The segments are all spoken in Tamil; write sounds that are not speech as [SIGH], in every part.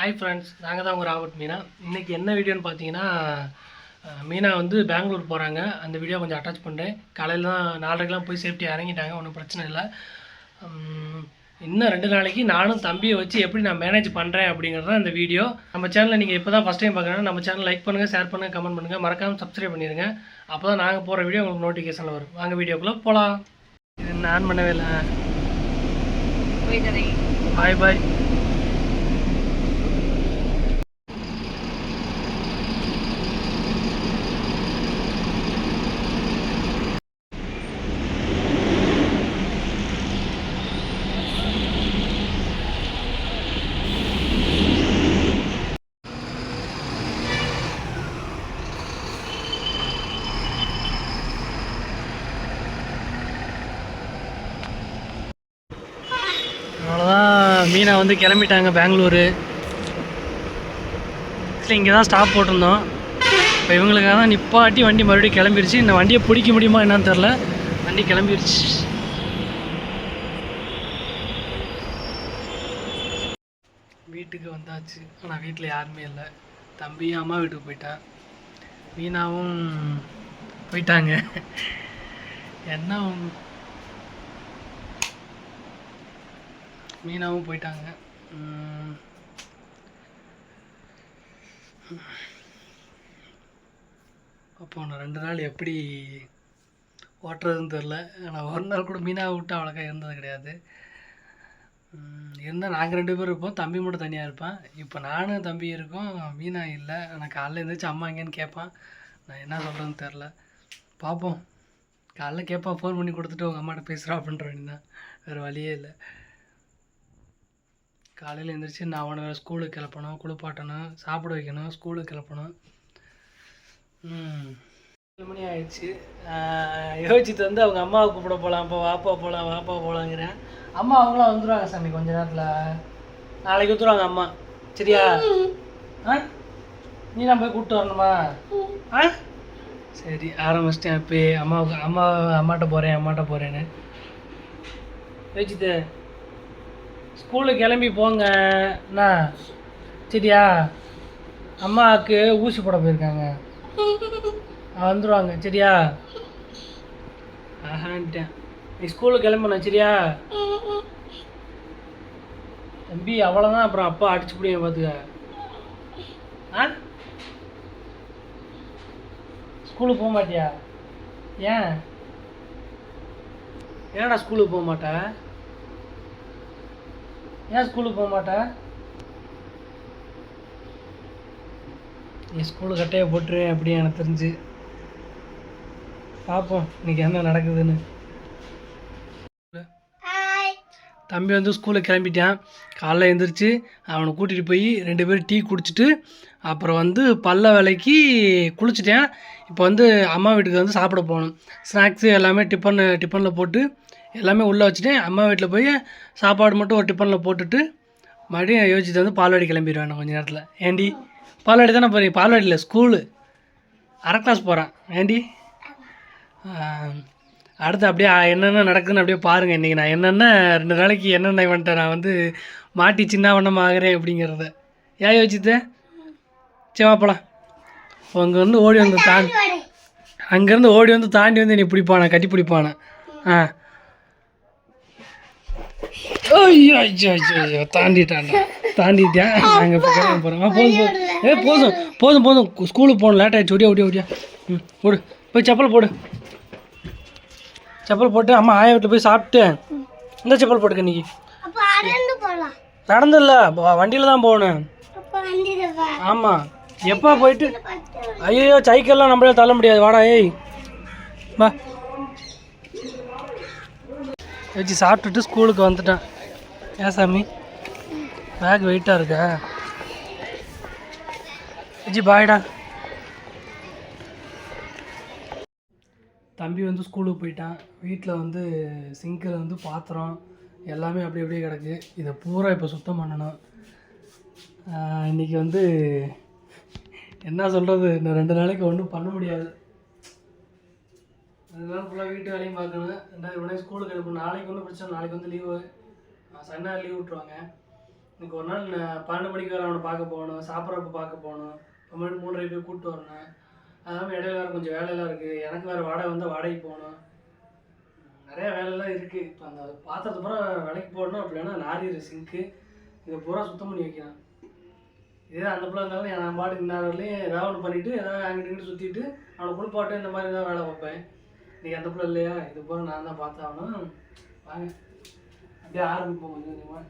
ஹாய் ஃப்ரெண்ட்ஸ் நாங்கள் தான் உங்கள் ராபர்ட் மீனா. இன்றைக்கி என்ன வீடியோன்னு பார்த்தீங்கன்னா மீனா வந்து பெங்களூர் போகிறாங்க அந்த வீடியோ கொஞ்சம் அட்டாச் பண்ணுறேன் காலையில் தான் நாலரைக்கெலாம் போய் சேஃப்டி இறங்கிட்டாங்க. ஒன்றும் பிரச்சனை இல்லை. இன்னும் ரெண்டு நாளைக்கு நானும் தம்பியை வச்சு எப்படி நான் மேனேஜ் பண்ணுறேன் அப்படிங்கிறது தான் இந்த வீடியோ. நம்ம சேனலில் நீங்கள் இப்போ தான் ஃபஸ்ட் டைம் பார்க்குறேன்னா நம்ம சேனல் லைக் பண்ணுங்கள் ஷேர் பண்ணுங்கள் கமெண்ட் பண்ணுங்கள் மறக்காமல் சப்ஸ்கிரைப் பண்ணிடுங்க அப்போ தான் நாங்கள் போகிற வீடியோ உங்களுக்கு நோட்டிஃபிகேஷனில் வரும். வாங்க வீடியோக்குள்ளே போகலாம் இது நான் பண்ணவே இல்லை. பாய் பாய் அவ்வளோதான் மீனா வந்து கிளம்பிட்டாங்க பெங்களூரு. இல்லை இங்கே தான் ஸ்டாப் போட்டிருந்தோம். இப்போ இவங்களுக்காக தான் நிப்பாட்டி வண்டி மறுபடியும் கிளம்பிருச்சு. இந்த வண்டியை பிடிக்க முடியுமா என்னன்னு தெரில வண்டி கிளம்பிருச்சு. வீட்டுக்கு வந்தாச்சு. ஆனால் வீட்டில் யாருமே இல்லை. தம்பியும் அம்மா வீட்டுக்கு போயிட்டான் மீனாவும் போயிட்டாங்க. என்ன மீனாவும் போயிட்டாங்க. அப்போ நான் ரெண்டு நாள் எப்படி ஓட்டுறதுன்னு தெரில. ஆனால் ஒரு நாள் கூட மீனாவை விட்டு அவ்வளோக்கா இருந்தது கிடையாது. இருந்தால் நாங்கள் ரெண்டு பேரும் இருப்போம். தம்பி மட்டும் தனியாக இருப்பேன். இப்போ நானும் தம்பி இருக்கோம். மீனா இல்லை. நான் காலைல எழுந்திரிச்சு அம்மா எங்கேன்னு கேட்பான். நான் என்ன சொல்கிறேன்னு தெரில. பார்ப்போம். காலைல கேட்பான் ஃபோன் பண்ணி கொடுத்துட்டு உங்கள் அம்மாட்ட பேசுகிறா அப்படின்ற வேண்டியதான் வேறு வழியே இல்லை. காலையில் எழுந்திரிச்சு நான் அவனை ஸ்கூலுக்கு கிளப்பணும் குளிப்பாட்டணும் சாப்பிட வைக்கணும் ஸ்கூலுக்கு கிளப்பணும். ம். ஏழு மணி ஆயிடுச்சு. யோசிச்சுட்டு வந்து அவங்க அம்மாவை கூப்பிட போகலாம் இப்போ வாப்பா போகலாம் வாப்பா போகலாங்கிறேன் அம்மா அவங்களாம் வந்துடுவாங்க சாமி கொஞ்ச நேரத்தில். நாளைக்கு வந்துடுவாங்க அம்மா. சரியா? ஆ? நீ நான் போய் கூப்பிட்டு வரணுமா? ஆ? சரி ஆரம்பிச்சிட்டேன் இப்போ அம்மாவுக்கு அம்மா அம்மாட்ட போகிறேன் அம்மாட்ட போகிறேன்னு யோசிச்சுட்டு ஸ்கூலுக்கு கிளம்பி போங்க அண்ணா சரியா அம்மாவுக்கு ஊசி போட போயிருக்காங்க. வந்துடுவாங்க சரியா ஆஹான்ட்டேன் நீ ஸ்கூலுக்கு கிளம்பணும் சரியா தம்பி அவ்வளோதான் அப்புறம் அப்பா அடிச்சு பிடிங்க பார்த்துக்க ஆ? ஸ்கூலுக்கு போக மாட்டியா? ஏன்? ஏன்டா ஸ்கூலுக்கு போக மாட்டேன் ஏன் ஸ்கூலுக்கு போக மாட்டே? நீ ஸ்கூலு கட்டையை போட்டுரு அப்படி எனக்கு தெரிஞ்சு. பார்ப்போம் இன்னைக்கு என்ன நடக்குதுன்னு. தம்பி வந்து ஸ்கூலுக்கு கிளம்பிட்டான். காலைல எழுந்திரிச்சு அவனை கூட்டிகிட்டு போய் ரெண்டு பேரும் டீ குடிச்சிட்டு அப்புறம் வந்து பல்ல விலைக்கு குளிச்சிட்டேன். இப்போ வந்து அம்மா வீட்டுக்கு வந்து சாப்பிட போகணும். ஸ்நாக்ஸு எல்லாமே டிஃபன் டிஃபனில் போட்டு எல்லாமே உள்ளே வச்சுட்டேன் அம்மா வீட்டில் போய் சாப்பாடு மட்டும் ஒரு டிஃபனில் போட்டுட்டு மறுபடியும் யோசிச்சு வந்து பால்வாடி கிளம்பிடுவேன் கொஞ்சம் கொஞ்ச நேரத்தில். ஏண்டி? பால்வாடி தானே போகிறீங்க பால்வாடியில் ஸ்கூலு அரை கிளாஸ் போகிறேன் ஏண்டி? அடுத்து அப்படியே என்னென்ன நடக்குதுன்னு அப்படியே பாருங்கள் இன்றைக்கி நான். என்னென்ன ரெண்டு நாளைக்கு என்னென்ன வந்துட்டேன் நான் வந்து மாட்டி சின்ன வண்ணம் ஆகிறேன் அப்படிங்கிறத. ஏன் யோசிச்சுட்டு? சரி போலாம். அங்கே வந்து ஓடி வந்து தாண்டி அங்கேருந்து ஓடி வந்து தாண்டி வந்து என்னை பிடிப்பானே கட்டி பிடிப்பானே? ஆ. ஐயோ ஐயோ ஐயோ ஐயோ. தாண்டிட்டான்டா தாண்டிட்டேன் நாங்கள் இப்போ கிளம்ப போகிறோம் ஆ போதும் போதும். ஏ போதும் போதும் போதும். ஸ்கூலுக்கு போகணும். லேட் ஆகிடுச்சு ஒடியா ஒடியா ஒடியா. ம் போடு. போய் செப்பல் போடு. செப்பல் போட்டு அம்மா ஆயா வீட்டில் போய் சாப்பிட்டு இந்த செப்பல் போட்டுக்க இன்னைக்கு? போகலாம் நடந்துல்ல. வண்டியில் தான் போகணும். ஆமாம் எப்போ போயிட்டு? ஐயோ சைக்கிள்லாம் நம்மளால தள்ள முடியாது. வாடா ஏய். வா. வச்சு சாப்பிட்டுட்டு ஸ்கூலுக்கு வந்துட்டேன். ஏன் சாமி? பேக் வெயிட்டாக இருக்கா? விஜி பாய்டா தம்பி வந்து ஸ்கூலுக்கு போயிட்டான். வீட்டில் வந்து சிங்கில் வந்து பாத்திரம் எல்லாமே அப்படி அப்படியே கிடக்கு. இதை பூரா இப்போ சுத்தம் பண்ணணும். இன்றைக்கி இன்னைக்கு வந்து என்ன சொல்கிறது இன்னும் ரெண்டு நாளைக்கு ஒன்றும் பண்ண முடியாது. அதனால ஃபுல்லாக வீட்டு வேலையும் பார்க்கணும். ரெண்டாவது உடனே ஸ்கூலுக்கு அனுப்பணும் நாளைக்கு ஒன்றும் பிரச்சனை நாளைக்கு வந்து லீவு சண்டை லீவ் விட்ருவாங்க இன்னைக்கு ஒரு நாள் பன்னெண்டு மணிக்கு வேறு அவனை பார்க்க போகணும் சாப்பிட்றப்ப பார்க்க போகணும். அப்புறமேட்டு மூன்றரை போய் கூப்பிட்டு வரணும். அதனால இடையில வேறு கொஞ்சம் வேலையெல்லாம் இருக்குது எனக்கு வேறு வாடகை வந்து வாடகைக்கு போகணும். நிறையா வேலையெல்லாம் இருக்குது இப்போ அந்த பாத்திரத்தை பூரா விலைக்கு போடணும். அப்படின்னா லாரி சிங்க்கு இதை பூரா சுத்தம் பண்ணி வைக்கணும். இதே அந்த பிள்ளை இருந்தாலும் நான் பாட்டுக்கு இன்னாரிலையும் ஏதாவது ஒன்று பண்ணிவிட்டு ஏதாவது அங்கிட்டு இங்கிட்டு சுற்றிட்டு அவனை குளிப்பாட்டு இந்த மாதிரி ஏதாவது வேலை பார்ப்பேன். இன்றைக்கி அந்த பிள்ளை இல்லையா? இது பூரா நான் தான் பார்த்தாகணும். வாங்க. அப்படியே ஆரம்பிப்போம் கொஞ்சம் கொஞ்சமாக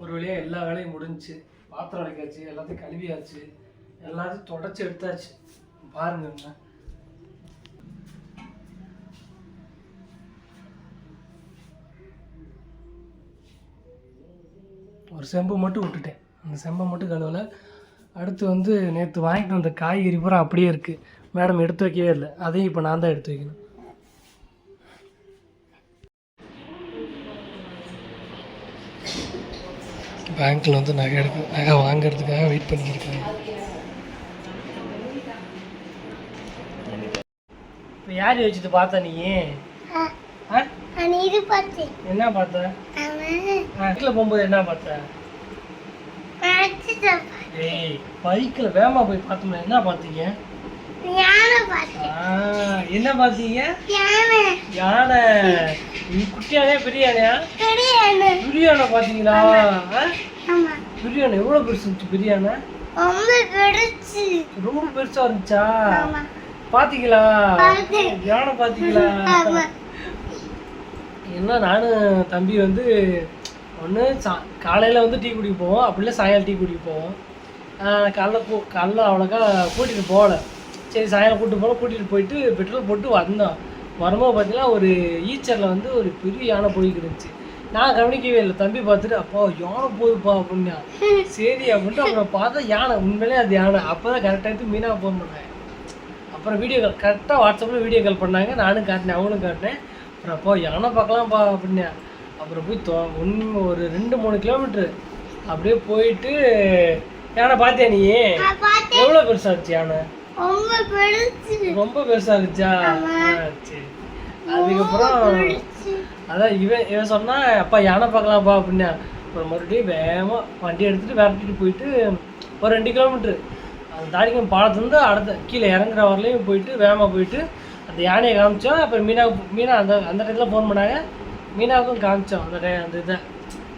ஒரு வழியாக எல்லா வேலையும் முடிஞ்சு பாத்திரம் அடைக்காச்சு எல்லாத்தையும் கழுவியாச்சு எல்லாத்தையும் தொடச்சி எடுத்தாச்சு. பாருங்க என்ன. ஒரு செம்பு மட்டும் விட்டுட்டேன். அந்த செம்பை மட்டும் கழுவல. அடுத்து வந்து நேற்று வாங்கிட்டு வந்த காய்கறி பூரா அப்படியே இருக்குது மேடம் எடுத்து வைக்கவே இல்லை. அதையும் இப்போ நான் தான் எடுத்து வைக்கணும். பேங்க்கில் வந்து நகை எடுக்க நகை வாங்குறதுக்காக வெயிட் பண்ணியிருக்காங்க இப்போ யார் வச்சுட்டு பார்த்த நீ? இது பார்த்தேன். என்ன பார்த்த? பைக்கில் போகும்போது என்ன பார்த்த? ஏய் பைக்கில் வேகமாக போய் பார்த்தோம்ல என்ன பார்த்தீங்க? என்ன பார்த்தீங்க யானை. யானை. குட்டியானே பெரிய யானை பிரியாணை பார்த்தீங்களா ஆ? ஆமா. பிரியாணி எவ்வளோ பெருசு இருந்துச்சு பிரியாணை ரொம்ப பெருசு. ரொம்ப பெருசாக இருந்துச்சா? பார்த்தேன். யானை பார்த்தீங்களா ஆமா. என்ன நானும் தம்பி வந்து ஒன்று சா காலையில் வந்து டீ குடிக்க போவோம் அப்படி இல்லை சாயங்காலம் டீ ஆஹ் காலைல கூ காலைல அவ்வளோக்கா கூட்டிகிட்டு போகல. சரி சாயங்காலம் கூட்டிட்டு போகல கூட்டிகிட்டு போயிட்டு பெட்ரோல் போட்டு வந்தோம். வரும்போது பார்த்தீங்கன்னா ஒரு ஈச்சரில் வந்து ஒரு பெரிய யானை போய்க்கு இருந்துச்சு. நான் கவனிக்கவே இல்லை. தம்பி பார்த்துட்டு அப்பா யானை போகுதுப்பா அப்படின்னா. சரி அப்படின்ட்டு அப்புறம் பார்த்தா யானை உண்மையிலே அது யானை. அப்போ தான் கரெக்டாக மீனா ஃபோன் பண்ணேன். அப்புறம் வீடியோ கால் கரெக்டாக வாட்ஸ்அப்பில் வீடியோ கால் பண்ணாங்க. நானும் காட்டினேன் அவங்களும் காட்டினேன். அப்புறம் அப்போ யானை பார்க்கலாம்ப்பா அப்படின்னேன் அப்புறம் போய் தொ ஒன்று ஒரு ரெண்டு மூணு கிலோமீட்ரு அப்படியே போயிட்டு யானை பார்த்தியா நீ? எவ்வளோ பெருசாச்சு யானை? ரொம்ப பெருசு. ரொம்ப பெருசா இருந்துச்சா சரி. அதுக்கப்புறம் அதான் இவன் இவன் சொன்னா அப்பா யானை பார்க்கலாம்ப்பா அப்படின்னா. அப்புறம் மறுபடியும் வேகமாக வண்டி எடுத்துட்டு விரட்டிட்டு போயிட்டு ஒரு ரெண்டு கிலோமீட்ரு அந்த தாடிக்கம் பாலத்துலேருந்து அடுத்த கீழே இறங்குற வரலையும் போயிட்டு வேகமாக போயிட்டு அந்த யானையை காமிச்சோம் அப்புறம் மீனா மீனா அந்த அந்த இடத்துல ஃபோன் பண்ணாங்க. மீனாவுக்கும் காமிச்சோம் அந்த டை அந்த இதை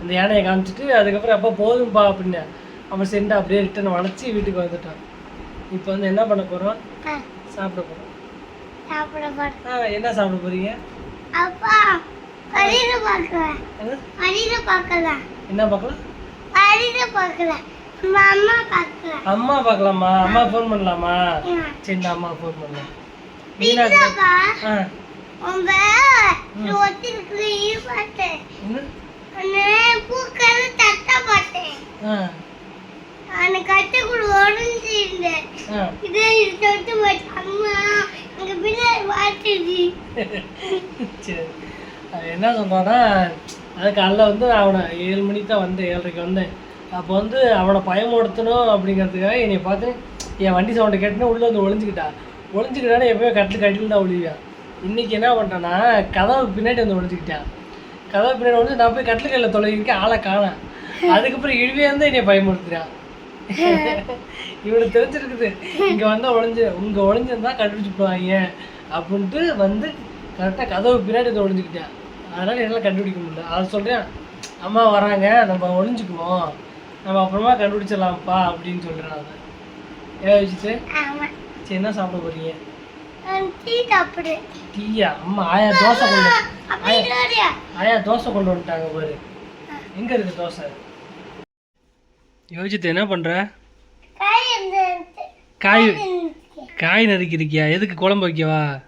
அந்த யானையை காமிச்சிட்டு அதுக்கப்புறம் அப்போ போதும்பா அப்படின்னு. அப்புறம் சென்று அப்படியே ரிட்டன் வளைச்சி வீட்டுக்கு வந்துட்டோம் இப்போ வந்து என்ன பண்ண போகிறோம் ஆ, சாப்பிட போகிறோம் சாப்பிட போறேன் ஆ என்ன சாப்பிட போகிறீங்க அப்பா வழியில பார்க்கலாம் வழியில பார்க்கலாம் என்ன பார்க்கலாம்? வழியில பார்க்கலாம் அம்மா பார்க்கலாம் அம்மா பார்க்கலாமா? அம்மா ஃபோன் பண்ணலாமா. சரி அம்மா ஃபோன் பண்ணலாம் மீனா இல்லப்பா ஆ. உங்க என்ன? நான் பூக்கள் தட்ட பார்த்தேன். ஆ அந்த கட்டுக்குள்ள உடஞ்சிருந்தேன் ஆ. இதே தொட்டு போச்சு அம்மா அங்க பின்னாடி மாட்டுது சரி. அது என்ன சொல்கிறான்னா அது காலைல வந்து அவனை ஏழு மணிக்கு தான் வந்தேன் ஏழரைக்கு வந்தேன் அப்போ வந்து அவனை பயமுறுத்தணும் அப்படிங்கிறதுக்காக என்னை பார்த்து என் வண்டி சவுண்டை கேட்டுன்னு உள்ளே வந்து ஒளிஞ்சுக்கிட்டான் ஒளிஞ்சுக்கிட்டானே எப்போயோ கட்டில் கட்டில் தான் ஒளிவான் இன்றைக்கி என்ன பண்ணிட்டான்னா கதவு பின்னாடி வந்து ஒளிஞ்சுக்கிட்டான். கதவு பின்னாடி வந்து நான் போய் கட்டில் கையில் தொலைவிக்க ஆளை காணேன். அதுக்கப்புறம் இழுவே வந்து என்னை பயமுறுத்துறான். [LAUGHS] இவனுக்கு தெரிஞ்சிருக்குது. இங்கே வந்தால் ஒளிஞ்சு உங்க ஒளிஞ்சிருந்தா கண்டுபிடிச்சு போவாங்க அப்படின்ட்டு வந்து கரெக்டாக கதவு பின்னாடி வந்து ஒளிஞ்சுக்கிட்டேன். அதனால் என்னால் கண்டுபிடிக்க முடியல. அதை சொல்கிறேன் அம்மா வராங்க நம்ம ஒளிஞ்சுக்குவோம். நம்ம அப்புறமா கண்டுபிடிச்சிடலாம்ப்பா அப்படின்னு சொல்கிறேன் அதை ஆமா. சரி என்ன சாப்பிட போறீங்க? டீயா? அம்மா ஆயா தோசை கொண்டு ஆயா தோசை கொண்டு வந்துட்டாங்க பாரு. எங்கே இருக்கு தோசை? யோசித்து என்ன பண்ணுற காய் காய் காய் நறுக்கிருக்கியா? எதுக்கு குழம்பு வைக்கவா?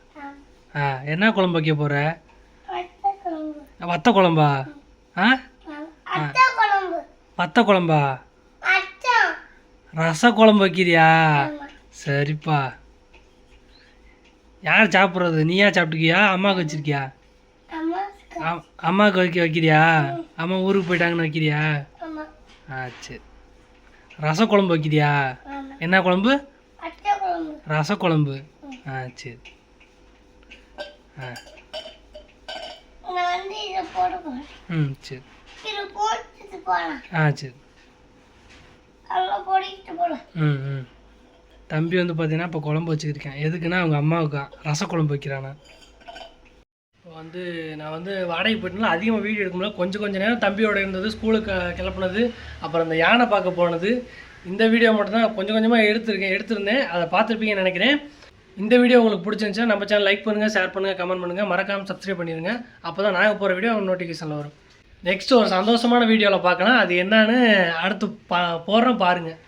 ஆ. என்ன குழம்பு வைக்க குழம்பு. வத்த குழம்பா? ஆ? வத்த குழம்பா? ரச குழம்பு வைக்கிறியா? சரிப்பா. யார் சாப்பிட்றது? நீயா சாப்பிட்டுக்கியா? அம்மாவுக்கு வச்சிருக்கியா? அம்மா அம்- அம்மாவுக்கு வைக்க வைக்கிறியா? அம்மா ஊருக்கு போயிட்டாங்கன்னு வைக்கிறியா? ஆ சரி. ரச குழம்பு வைக்கிறியா என்ன குழம்பு? ரச குழம்பு. ஆ சரி. ஆ. ம் சரி. ஆ சரி. ம் ம். தம்பி வந்து பார்த்தீங்கன்னா இப்போ குழம்பு வச்சுருக்கேன் எதுக்குன்னா அவங்க அம்மாவுக்கு ரச குழம்பு வைக்கிறானா. இப்போ வந்து நான் வந்து வாடகை போயிட்டுனால அதிகமாக வீடியோ எடுக்க முடியல. கொஞ்சம் கொஞ்சம் நேரம் தம்பியோட இருந்தது ஸ்கூலுக்கு கிளப்புனது அப்புறம் அந்த யானை பார்க்க போனது. இந்த வீடியோ மட்டும்தான் கொஞ்சம் கொஞ்சமாக எடுத்திருக்கேன் எடுத்திருந்தேன். அதை பார்த்துருப்பீங்கன்னு நினைக்கிறேன். இந்த வீடியோ உங்களுக்கு பிடிச்சிருந்துச்சா நம்ம சேனல் லைக் பண்ணுங்கள் ஷேர் பண்ணுங்கள் கமெண்ட் பண்ணுங்கள் மறக்காமல் சப்ஸ்கிரைப் பண்ணிடுங்க அப்போ தான் நாங்கள் போகிற வீடியோ நோட்டிஃபிகேஷனில் வரும். நெக்ஸ்ட் ஒரு சந்தோஷமான வீடியோவில் பார்க்கலாம். அது என்னன்னு அடுத்து பா போடுறோம் பாருங்கள்